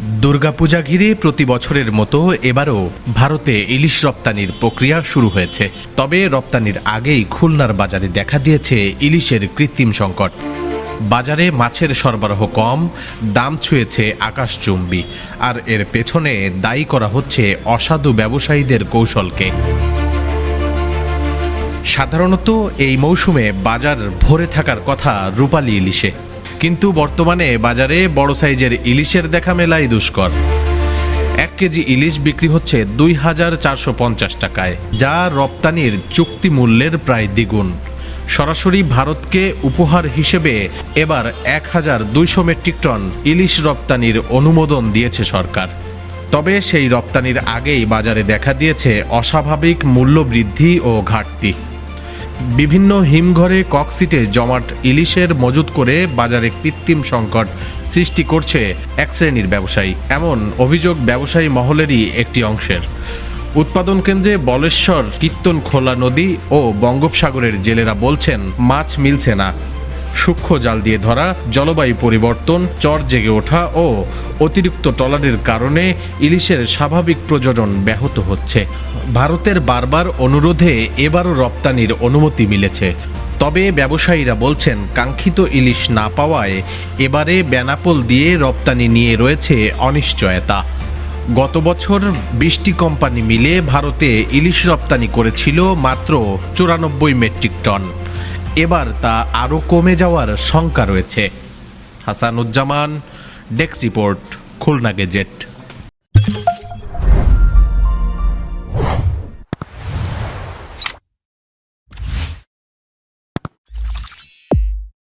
দুর্গাপূজা ঘিরে প্রতি বছরের মতো এবারও ভারতে ইলিশ রপ্তানির প্রক্রিয়া শুরু হয়েছে। তবে রপ্তানির আগেই খুলনার বাজারে দেখা দিয়েছে ইলিশের কৃত্রিম সংকট। বাজারে মাছের সরবরাহ কম, দাম ছুঁয়েছে আকাশচুম্বী, আর এর পেছনে দায়ী করা হচ্ছে অসাধু ব্যবসায়ীদের কৌশলকে। সাধারণত এই মৌসুমে বাজার ভরে থাকার কথা রূপালী ইলিশে। কিন্তু বর্তমানে বাজারে বড় সাইজের ইলিশের দেখা মেলাই দুষ্কর। এক কেজি ইলিশ বিক্রি হচ্ছে দুই হাজার চারশো পঞ্চাশ টাকায়, যা রপ্তানির চুক্তি মূল্যের প্রায় দ্বিগুণ। সরাসরি ভারতকে উপহার হিসেবে এবার এক হাজার দুইশো মেট্রিক টন ইলিশ রপ্তানির অনুমোদন দিয়েছে সরকার। তবে সেই রপ্তানির আগেই বাজারে দেখা দিয়েছে অস্বাভাবিক মূল্য বৃদ্ধি ও ঘাটতি। বিভিন্ন হিমঘরে ককসিটে জমাট ইলিশের মজুত করে বাজারে কৃত্রিম সংকট সৃষ্টি করছে এক শ্রেণির ব্যবসায়ী। এমন অভিযোগ ব্যবসায়ী মহলেরই একটি অংশের। উৎপাদন কেন্দ্রে বলেশ্বর কীর্তন খোলা নদী ও বঙ্গোপসাগরের জেলেরা বলছেন, মাছ মিলছে না। সূক্ষ্ম জাল দিয়ে ধরা, জলবায়ু পরিবর্তন, চর জেগে ওঠা ও অতিরিক্ত টলারের কারণে ইলিশের স্বাভাবিক প্রজনন ব্যাহত হচ্ছে। ভারতের বারবার অনুরোধে এবারও রপ্তানির অনুমতি মিলেছে। তবে ব্যবসায়ীরা বলছেন, কাঙ্ক্ষিত ইলিশ না পাওয়ায় এবারে বেনাপোল দিয়ে রপ্তানি নিয়ে রয়েছে অনিশ্চয়তা। গত বছর বিশটি কোম্পানি মিলে ভারতে ইলিশ রপ্তানি করেছিল মাত্র চুরানব্বই মেট্রিক টন। এবার তা আরও কমে যাওয়ার শঙ্কা রয়েছে। হাসানুজ্জামান ডেক্সিপোর্ট রিপোর্ট খুলনা গেজেট।